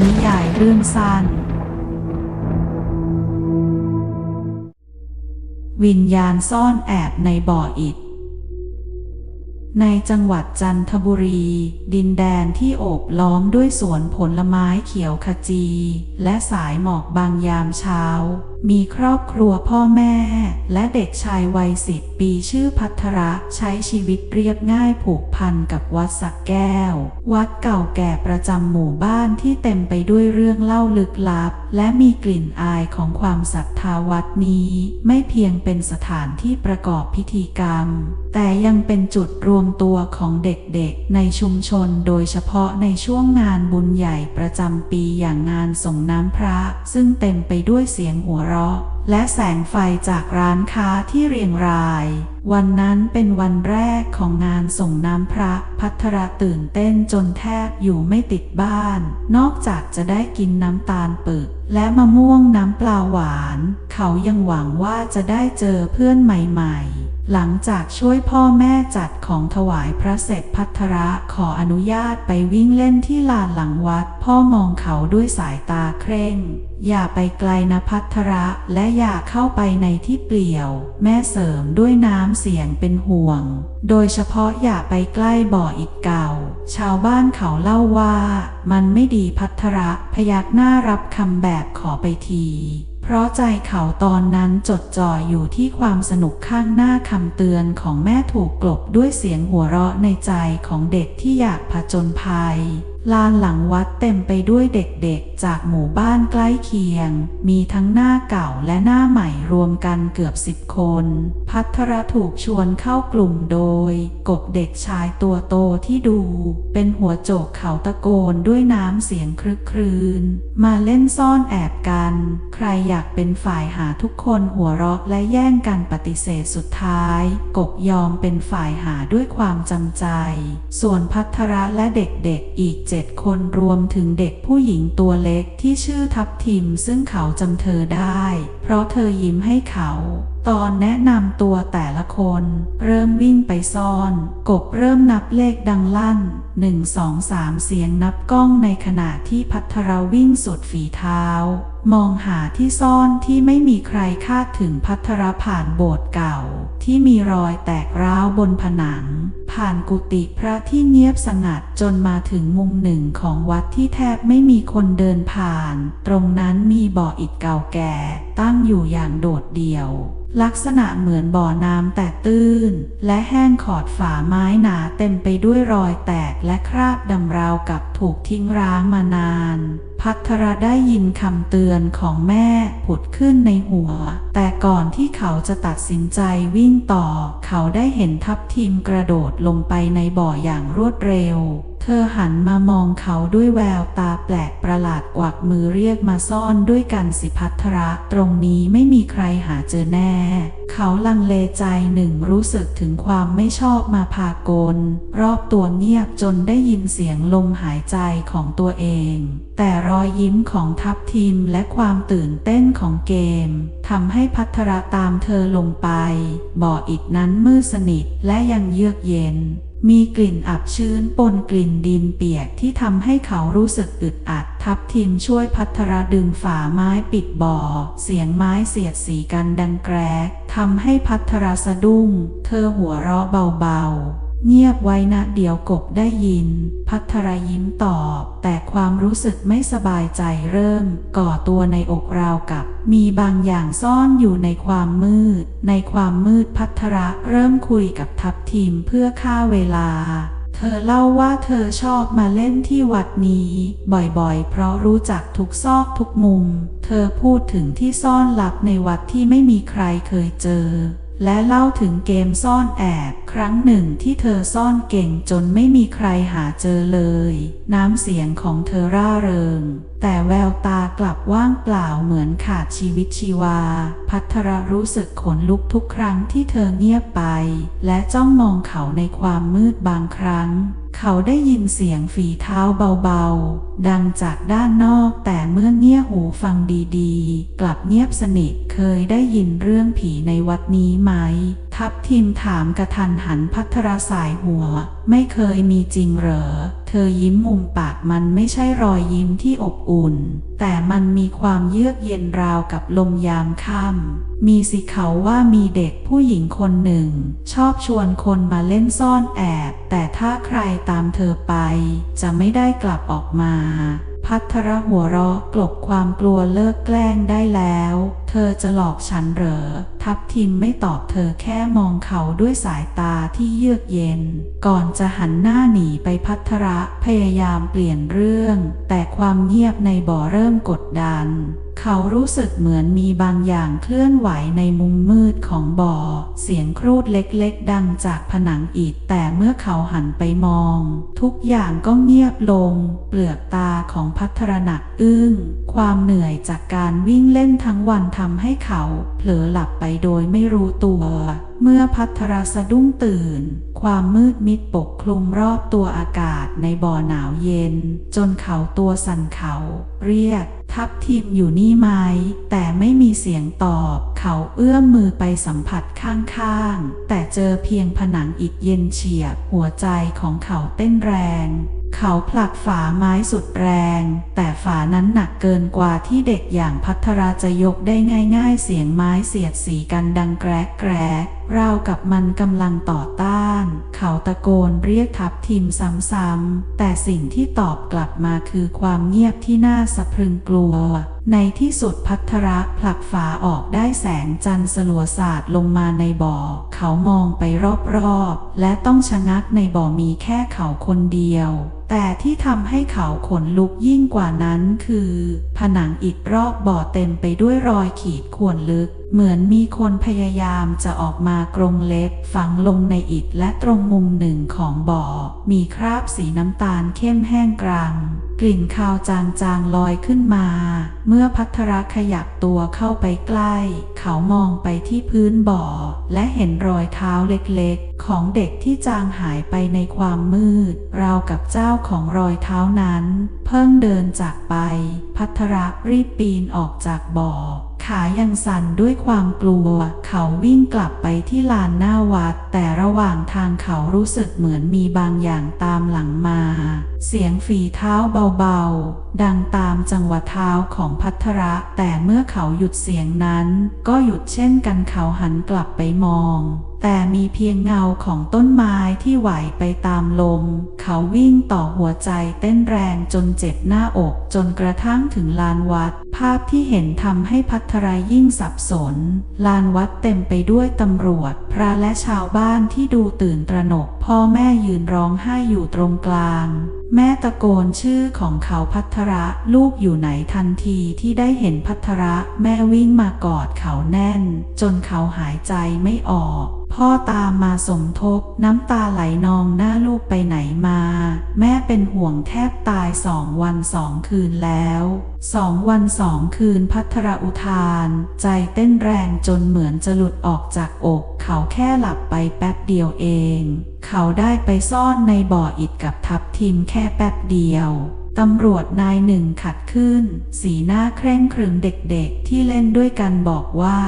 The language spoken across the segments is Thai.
นิยายเรื่องสั้น วิญญาณซ่อนแอบในบ่ออิฐ ในจังหวัดจันทบุรี ดินแดนที่โอบล้อมด้วยสวนผลไม้เขียวขจี และสายหมอกบางยามเช้า มีครอบครัวพ่อแม่ และเด็กชายวัยสิบปีชื่อพัทระใช้ชีวิตเรียบง่ายผูกพันกับวัดสักแก้ว วัดเก่าแก่ประจำหมู่บ้านที่เต็มไปด้วยเรื่องเล่าลึกลับ และมีกลิ่นอายของความศรัทธาวัดนี้ ไม่เพียงเป็นสถานที่ประกอบพิธีกรรม แต่ยังเป็นจุดรวมตัวของเด็กๆ ในชุมชนโดยเฉพาะในช่วงงานบุญใหญ่ประจำปีอย่างงานส่งน้ำพระ ซึ่งเต็มไปด้วยเสียงหัวเราะและแสงไฟจากร้านค้าที่เรียงราย วันนั้นเป็นวันแรกของงานส่งน้ำพระพัทรตื่นเต้นจนแทบอยู่ไม่ติดบ้าน นอกจากจะได้กินน้ำตาลปึก และมะม่วงน้ำปลาหวาน เขายังหวังว่าจะได้เจอเพื่อนใหม่ๆ หลังจากช่วยพ่อแม่จัดของถวายพระเสร็จพัทระขออนุญาตไปวิ่งเล่นที่ลานหลังวัด พ่อมองเขาด้วยสายตาเคร่ง อย่าไปไกลนะพัทระและอย่าเข้าไปในที่เปลี่ยว แม่เสริมด้วยน้ำเสียงเป็นห่วง โดยเฉพาะอย่าไปใกล้บ่ออิฐเก่า ชาวบ้านเขาเล่าว่า มันไม่ดีพัทระพยักหน้ารับคำแบบขอไปที เพราะใจเขาตอนนั้นจดจ่ออยู่ที่ความสนุกข้างหน้าคำเตือนของแม่ถูกกลบด้วยเสียงหัวเราะในใจของเด็กที่อยากผจญภัย ลานหลังวัดเต็มไปด้วยเด็กๆ จากหมู่บ้านใกล้เคียง มีทั้งหน้าเก่าและหน้าใหม่รวมกันเกือบสิบคน พัทรถูกชวนเข้ากลุ่มโดย กบเด็กชายตัวโตที่ดู เป็นหัวโจกเขาตะโกนด้วยน้ำเสียงครึกครืน มาเล่นซ่อนแอบกัน ใครอยากเป็นฝ่ายหาทุกคนหัวเราะและแย่งกันปฏิเสธสุดท้าย กบยอมเป็นฝ่ายหาด้วยความจำใจ ส่วนพัทระและเด็กๆอีกเจดคนรวมถึงเด็กผู้หญิงตัวเล็กที่ชื่อทับทิมซึ่งเขาจำเธอได้ เพราะเธอยิ้มให้เขา ตอนแนะนำตัวแต่ละคน เริ่มวิ่งไปซ่อน กบเริ่มนับเลขดังลั่นหนึ่งสองสามเสียงนับก้องในขณะที่พัทรวิ่งสุดฝีเท้า มองหาที่ซ่อนที่ไม่มีใครคาดถึงพัทรผ่านโบสถ์เก่า ที่มีรอยแตกร้าวบนผนัง ผ่านกุฏิพระที่เงียบสงัดจนมาถึงมุมหนึ่งของวัดที่แทบไม่มีคนเดินผ่าน ตรงนั้นมีบ่ออิฐเก่าแก่ ตั้งอยู่อย่างโดดเดี่ยว ลักษณะเหมือนบ่อน้ำแต่ตื้น และแห้งขอดฝาไม้หนาเต็มไปด้วยรอยแตกและคราบดำราวกับถูกทิ้งร้างมานาน พัทรได้ยินคำเตือนของแม่ผุดขึ้นในหัว แต่ก่อนที่เขาจะตัดสินใจวิ่งต่อ เขาได้เห็นทับทิมกระโดดลงไปในบ่ออย่างรวดเร็ว เธอหันมามองเขาด้วยแววตาแปลกประหลาดกวักมือเรียกมาซ่อนด้วยกันสิพัทระ ตรงนี้ไม่มีใครหาเจอแน่ เขาลังเลใจหนึ่งรู้สึกถึงความไม่ชอบมาพากล รอบตัวเงียบจนได้ยินเสียงลมหายใจของตัวเอง แต่รอยยิ้มของทัพทีมและความตื่นเต้นของเกมทำให้พัทระตามเธอลงไป บ่ออิฐนั้นมืดสนิทและยังเยือกเย็น มีกลิ่นอับชื้นปนกลิ่นดินเปียกที่ทำให้เขารู้สึกอึดอัด ทับทิมช่วยพัทระดึงฝาไม้ปิดบ่อ เสียงไม้เสียดสีกันดังแกรกทำให้พัทระสะดุ้ง เธอหัวเราะเบาๆ เงียบไว้นะเดี๋ยวกบได้ยิน พัทรยิ้มตอบ แต่ความรู้สึกไม่สบายใจเริ่ม ก่อตัวในอกราวกับ มีบางอย่างซ่อนอยู่ในความมืด ในความมืดพัทระเริ่มคุยกับทัพทีมเพื่อฆ่าเวลาเธอเล่าว่าเธอชอบมาเล่นที่วัดนี้ บ่อยๆ เพราะรู้จักทุกซอกทุกมุม เธอพูดถึงที่ซ่อนลับในวัดที่ไม่มีใครเคยเจอ และเล่าถึงเกมซ่อนแอบครั้งหนึ่งที่เธอซ่อนเก่งจนไม่มีใครหาเจอเลย น้ำเสียงของเธอร่าเริง แต่แววตากลับว่างเปล่าเหมือนขาดชีวิตชีวา พัทรรู้สึกขนลุกทุกครั้งที่เธอเงียบไป และจ้องมองเขาในความมืดบางครั้ง เขาได้ยินเสียงฝีเท้าเบาๆ ดังจากด้านนอกแต่เมื่อเงี่ยหูฟังดีๆ กลับเงียบสนิทเคยได้ยินเรื่องผีในวัดนี้ไหม ทับทิมถามกระทันหันพัทรสายหัว ไม่เคยมีจริงเหรอ เธอยิ้มมุมปากมันไม่ใช่รอยยิ้มที่อบอุ่น แต่มันมีความเยือกเย็นราวกับลมยามค่ำมีสิเขาว่ามีเด็กผู้หญิงคนหนึ่ง ชอบชวนคนมาเล่นซ่อนแอบ แต่ถ้าใครตามเธอไป จะไม่ได้กลับออกมา พัทรหัวเราะกลบความกลัวเลิกแกล้งได้แล้ว เธอจะหลอกฉันเหรอ ทับทิมไม่ตอบเธอแค่มองเขาด้วยสายตาที่เยือกเย็น ก่อนจะหันหน้าหนีไปพัทระพยายามเปลี่ยนเรื่อง แต่ความเงียบในบ่อเริ่มกดดัน เขารู้สึกเหมือนมีบางอย่างเคลื่อนไหวในมุมมืดของบ่อ เสียงครูดเล็กๆ ดังจากผนังอิฐแต่เมื่อเขาหันไปมอง ทุกอย่างก็เงียบลง เปลือกตาของพัทรนักอึ้ง ความเหนื่อยจากการวิ่งเล่นทั้งวันทำให้เขาเผลอหลับไปโดยไม่รู้ตัว เมื่อพัทรสะดุ้งตื่น ความมืดมิดปกคลุมรอบตัวอากาศในบ่อหนาวเย็น จนเขาตัวสั่นเขา เรียก ทับทิมอยู่นี่ไหมแต่ไม่มีเสียงตอบ เขาเอื้อมมือไปสัมผัสข้างๆ แต่เจอเพียงผนังอิฐเย็นเฉียบ หัวใจของเขาเต้นแรง เขาผลักฝาไม้สุดแรง แต่ฝานั้นหนักเกินกว่าที่เด็กอย่างพัทราจะยกได้ง่ายๆ เสียงไม้เสียดสีกันดังแกรกแกรกราวกับมันกำลังต่อต้าน เขาตะโกนเรียกทับทิมซ้ำๆ แต่สิ่งที่ตอบกลับมาคือความเงียบที่น่าสะพรึงกลัว ในที่สุดพัทระผลักฝาออกได้แสงจันทร์สลัวสาดลงมาในบ่อ เขามองไปรอบๆ และต้องชะงักในบ่อมีแค่เขาคนเดียวแต่ที่ทำให้เขาขนลุกยิ่งกว่านั้นคือ ผนังอิฐรอบบ่อเต็มไปด้วยรอยขีดข่วนลึก เหมือนมีคนพยายามจะออกมากรงเล็บฝังลงในอิฐและตรงมุมหนึ่งของบ่อ มีคราบสีน้ำตาลเข้มแห้งกรังกลิ่นคาวจางๆลอยขึ้นมา เมื่อพัทรขยับตัวเข้าไปใกล้ เขามองไปที่พื้นบ่อ และเห็นรอยเท้าเล็กๆ ของเด็กที่จางหายไปในความมืด ราวกับเจ้าของรอยเท้านั้น เพิ่งเดินจากไป พัทระรีบปีนออกจากบ่อ ขายังสั่นด้วยความกลัว เขาวิ่งกลับไปที่ลานหน้าวัด แต่ระหว่างทางเขารู้สึกเหมือนมีบางอย่างตามหลังมา เสียงฝีเท้าเบาๆ ดังตามจังหวะเท้าของพัทระ แต่เมื่อเขาหยุดเสียงนั้น ก็หยุดเช่นกันเขาหันกลับไปมอง แต่มีเพียงเงาของต้นไม้ที่ไหวไปตามลม เขาวิ่งต่อหัวใจเต้นแรงจนเจ็บหน้าอกจนกระทั่งถึงลานวัด ภาพที่เห็นทำให้พัทรายยิ่งสับสน ลานวัดเต็มไปด้วยตำรวจ พระและชาวบ้านที่ดูตื่นตระหนก พ่อแม่ยืนร้องไห้อยู่ตรงกลาง แม่ตะโกนชื่อของเขาพัทระลูกอยู่ไหนทันทีที่ได้เห็นพัทระแม่วิ่งมากอดเขาแน่น จนเขาหายใจไม่ออกพ่อตามมาสมทบน้ำตาไหลนองหน้าลูกไปไหนมา แม่เป็นห่วงแทบตายสองวันสองคืนแล้ว สองวันสองคืนพัทรอุทาน ใจเต้นแรงจนเหมือนจะหลุดออกจากอก เขาแค่หลับไปแป๊บเดียวเอง เขาได้ไปซ่อนในบ่ออิดกับทับทิมแค่แป๊บเดียว ตำรวจนายหนึ่งขัดขึ้น สีหน้าเคร่งครึมเด็กๆ ที่เล่นด้วยกันบอกว่า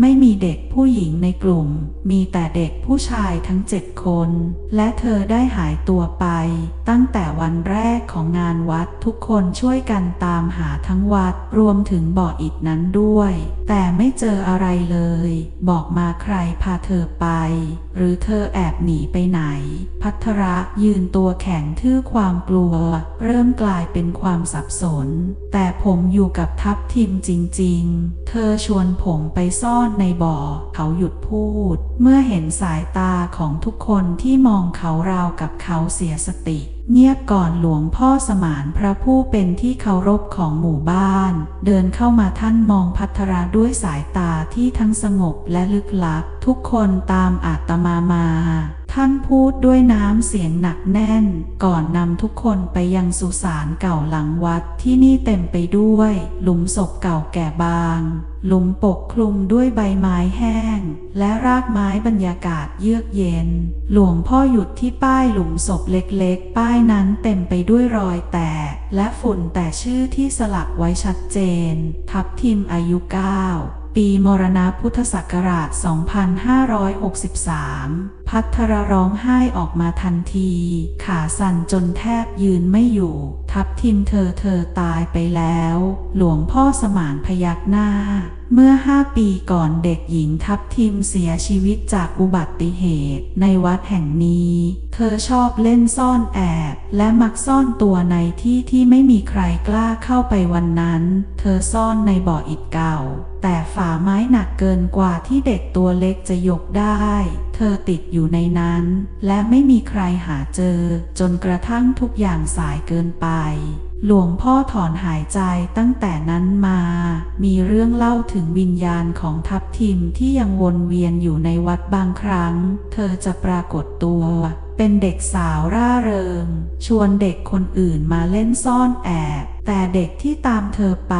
ไม่มีเด็กผู้หญิงในกลุ่ม มีแต่เด็กผู้ชายทั้งเจ็ดคน และเธอได้หายตัวไป ตั้งแต่วันแรกของงานวัดทุกคนช่วยกันตามหาทั้งวัดรวมถึงบ่ออิฐนั้นด้วย แต่ไม่เจออะไรเลย บอกมาใครพาเธอไป หรือเธอแอบหนีไปไหน พัทระยืนตัวแข็งทื่อความกลัว เริ่มกลายายเป็นความสับสน แต่ผมอยู่กับทัพทิมจริง ๆ เธอชวนผมไปซ่อนในบ่อ เขาหยุดพูด เมื่อเห็นสายตาของทุกคนที่มองเขาราวกับเขาเสียสติเงียบก่อนหลวงพ่อสมานพระผู้เป็นที่เคารพของหมู่บ้าน เดินเข้ามาท่านมองพัทราด้วยสายตาที่ทั้งสงบและลึกลับ ทุกคนตามอาตมามา ท่านพูดด้วยน้ำเสียงหนักแน่น ก่อนนำทุกคนไปยังสุสานเก่าหลังวัดที่นี่เต็มไปด้วย หลุมศพเก่าแก่บาง หลุมปกคลุมด้วยใบไม้แห้ง และรากไม้บรรยากาศเยือกเย็น หลวงพ่อหยุดที่ป้ายหลุมศพเล็กๆ ป้ายนั้นเต็มไปด้วยรอยแตก และฝุ่นแต่ชื่อที่สลักไว้ชัดเจน ทับทิมอายุเก้าปีมรณะพุทธศักราช 2563พัทรร้องไห้ออกมาทันที ขาสั่นจนแทบยืนไม่อยู่ ทับทิมเธอเธอตายไปแล้ว หลวงพ่อสมานพยักหน้า เมื่อห้าปีก่อนเด็กหญิงทับทิมเสียชีวิตจากอุบัติเหตุ ในวัดแห่งนี้ เธอชอบเล่นซ่อนแอบ และมักซ่อนตัวในที่ที่ไม่มีใครกล้าเข้าไปวันนั้น เธอซ่อนในบ่ออิฐเก่า แต่ฝาไม้หนักเกินกว่าที่เด็กตัวเล็กจะยกได้ เธอติดอยู่ในนั้น และไม่มีใครหาเจอ จนกระทั่งทุกอย่างสายเกินไป หลวงพ่อถอนหายใจตั้งแต่นั้นมา มีเรื่องเล่าถึงวิญญาณของทัพทิมที่ยังวนเวียนอยู่ในวัดบางครั้ง เธอจะปรากฏตัวเป็นเด็กสาวร่าเริง ชวนเด็กคนอื่นมาเล่นซ่อนแอบ แต่เด็กที่ตามเธอไป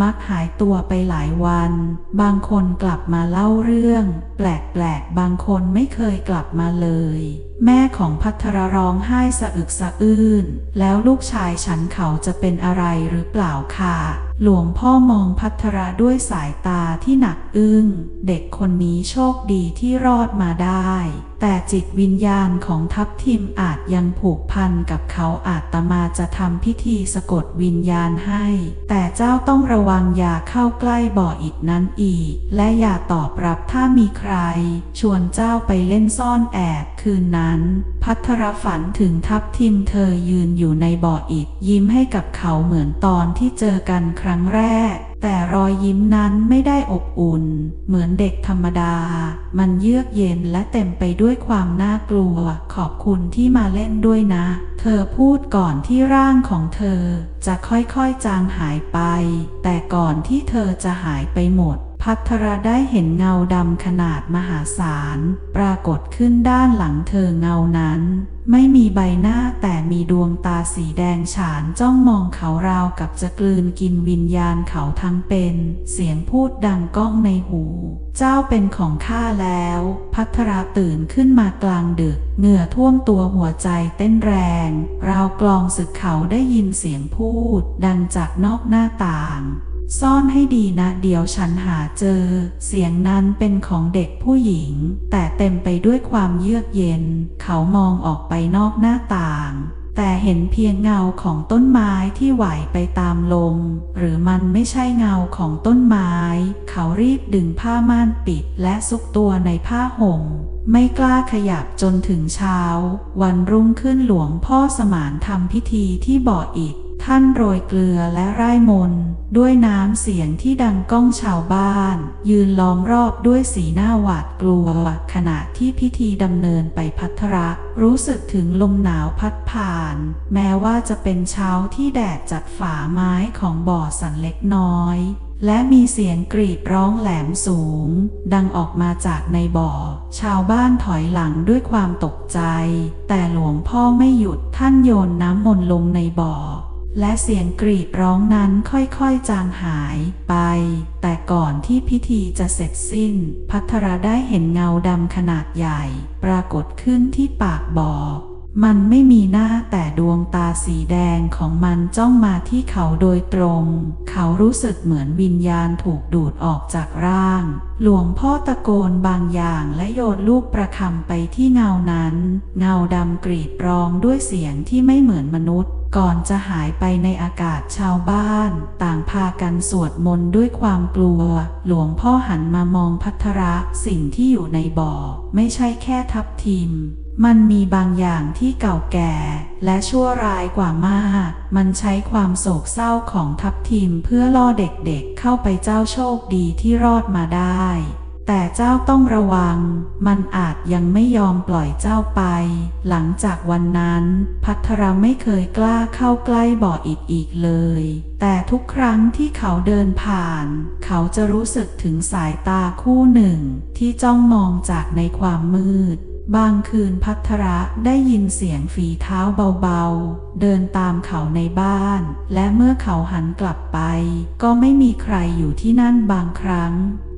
มักหายตัวไปหลายวัน บางคนกลับมาเล่าเรื่อง แปลกๆ บางคนไม่เคยกลับมาเลย แม่ของพัทรร้องไห้สะอึกสะอื้น แล้วลูกชายฉันเขาจะเป็นอะไรหรือเปล่าค่ะ หลวงพ่อมองพัทรด้วยสายตาที่หนักอึ้ง เด็กคนนี้โชคดีที่รอดมาได้ แต่จิตวิญญาณของทัพทิมอาจยังผูกพันกับเขาอาจตมาจะทำพิธีสะกดวิญญาณให้ แต่เจ้าต้องระวังอย่าเข้าใกล้บ่ออิฐนั้นอีก และอย่าตอบรับถ้ามีใคร ชวนเจ้าไปเล่นซ่อนแอบคืนนั้น พัทรฝันถึงทัพทิมเธอยืนอยู่ในบ่ออิฐยิ้มให้กับเขาเหมือนตอนที่เจอกันครั้งแรก แต่รอยยิ้มนั้นไม่ได้อบอุ่น เหมือนเด็กธรรมดา มันเยือกเย็นและเต็มไปด้วยความน่ากลัว ขอบคุณที่มาเล่นด้วยนะ เธอพูดก่อนที่ร่างของเธอ จะค่อยๆจางหายไป แต่ก่อนที่เธอจะหายไปหมด พัทรได้เห็นเงาดำขนาดมหาศาล ปรากฏขึ้นด้านหลังเธอเงานั้น ไม่มีใบหน้าแต่มีดวงตาสีแดงฉานจ้องมองเขาราวกับจะกลืนกินวิญญาณเขาทั้งเป็น เสียงพูดดังก้องในหู เจ้าเป็นของข้าแล้ว พัทราตื่นขึ้นมากลางดึก เหงื่อท่วมตัวหัวใจเต้นแรง ราวกลองศึกเขาได้ยินเสียงพูด ดังจากนอกหน้าต่าง ซ่อนให้ดีนะเดี๋ยวฉันหาเจอ เสียงนั้นเป็นของเด็กผู้หญิง แต่เต็มไปด้วยความเยือกเย็น เขามองออกไปนอกหน้าต่าง แต่เห็นเพียงเงาของต้นไม้ที่ไหวไปตามลม หรือมันไม่ใช่เงาของต้นไม้ เขารีบดึงผ้าม่านปิดและซุกตัวในผ้าห่มไม่กล้าขยับจนถึงเช้า วันรุ่งขึ้นหลวงพ่อสมานทำพิธีที่บ่ออิฐ ท่านโรยเกลือและไร่มน ด้วยน้ำเสียงที่ดังก้องชาวบ้าน ยืนล้อมรอบด้วยสีหน้าหวาดกลัว ขณะที่พิธีดำเนินไปพัทระ รู้สึกถึงลมหนาวพัดผ่าน แม้ว่าจะเป็นเช้าที่แดดจัดฝาไม้ของบ่อสันเล็กน้อยและมีเสียงกรีดร้องแหลมสูง ดังออกมาจากในบ่อ ชาวบ้านถอยหลังด้วยความตกใจ แต่หลวงพ่อไม่หยุดท่านโยนน้ำมนต์ลงในบ่อ และเสียงกรีดร้องนั้นค่อยๆจางหายไป แต่ก่อนที่พิธีจะเสร็จสิ้น พัทรได้เห็นเงาดำขนาดใหญ่ ปรากฏขึ้นที่ปากบ่อมันไม่มีหน้าแต่ดวงตาสีแดงของมันจ้องมาที่เขาโดยตรง เขารู้สึกเหมือนวิญญาณถูกดูดออกจากร่าง หลวงพ่อตะโกนบางอย่างและโยนลูกประคำไปที่เงานั้น เงาดำกรีดร้องด้วยเสียงที่ไม่เหมือนมนุษย์ ก่อนจะหายไปในอากาศชาวบ้าน ต่างพากันสวดมนต์ด้วยความกลัว หลวงพ่อหันมามองพัทระสิ่งที่อยู่ในบ่อ ไม่ใช่แค่ทับทิม มันมีบางอย่างที่เก่าแก่ และชั่วร้ายกว่ามาก มันใช้ความโศกเศร้าของทัพทีมเพื่อล่อเด็กๆเข้าไปเจ้าโชคดีที่รอดมาได้ แต่เจ้าต้องระวัง มันอาจยังไม่ยอมปล่อยเจ้าไป หลังจากวันนั้น พัทรไม่เคยกล้าเข้าใกล้บ่ออิฐอีกเลย แต่ทุกครั้งที่เขาเดินผ่าน เขาจะรู้สึกถึงสายตาคู่หนึ่ง ที่จ้องมองจากในความมืดบางคืนพัทระได้ยินเสียงฝีเท้าเบาๆ เดินตามเขาในบ้าน และเมื่อเขาหันกลับไป ก็ไม่มีใครอยู่ที่นั่นบางครั้ง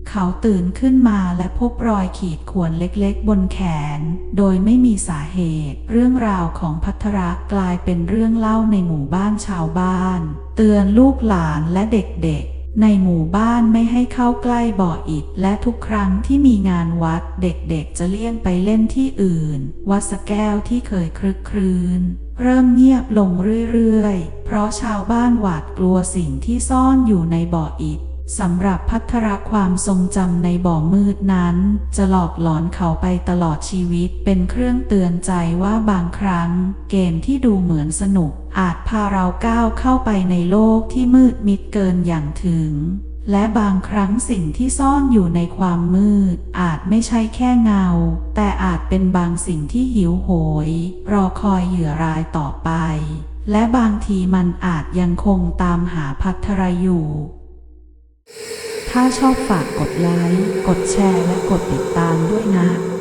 เขาตื่นขึ้นมาและพบรอยขีดข่วนเล็กๆ บนแขน โดยไม่มีสาเหตุ เรื่องราวของพัทระกลายเป็นเรื่องเล่าในหมู่บ้านชาวบ้าน เตือนลูกหลานและเด็กๆ ในหมู่บ้านไม่ให้เข้าใกล้บ่ออิฐและทุกครั้งที่มีงานวัดเด็กๆ จะเลี่ยงไปเล่นที่อื่น วัดสแก้วที่เคยคลึกครื้นเริ่มเงียบลงเรื่อยๆ เพราะชาวบ้านหวาดกลัวสิ่งที่ซ่อนอยู่ในบ่ออิฐ สำหรับพัฒระความทรงจำในบ่อมืดนั้น จะหลอกหลอนเขาไปตลอดชีวิตเป็นเครื่องเตือนใจว่าบางครั้ง เกมที่ดูเหมือนสนุก อาจพาเราก้าวเข้าไปในโลกที่มืดมิดเกินอย่างถึง และบางครั้งสิ่งที่ซ่อนอยู่ในความมืด อาจไม่ใช่แค่เงา แต่อาจเป็นบางสิ่งที่หิวโหย รอคอยเหยื่อรายต่อไป และบางทีมันอาจยังคงตามหาพัทรอยู่ ถ้าชอบฝากกดไลค์ กดแชร์ และกดติดตามด้วยนะ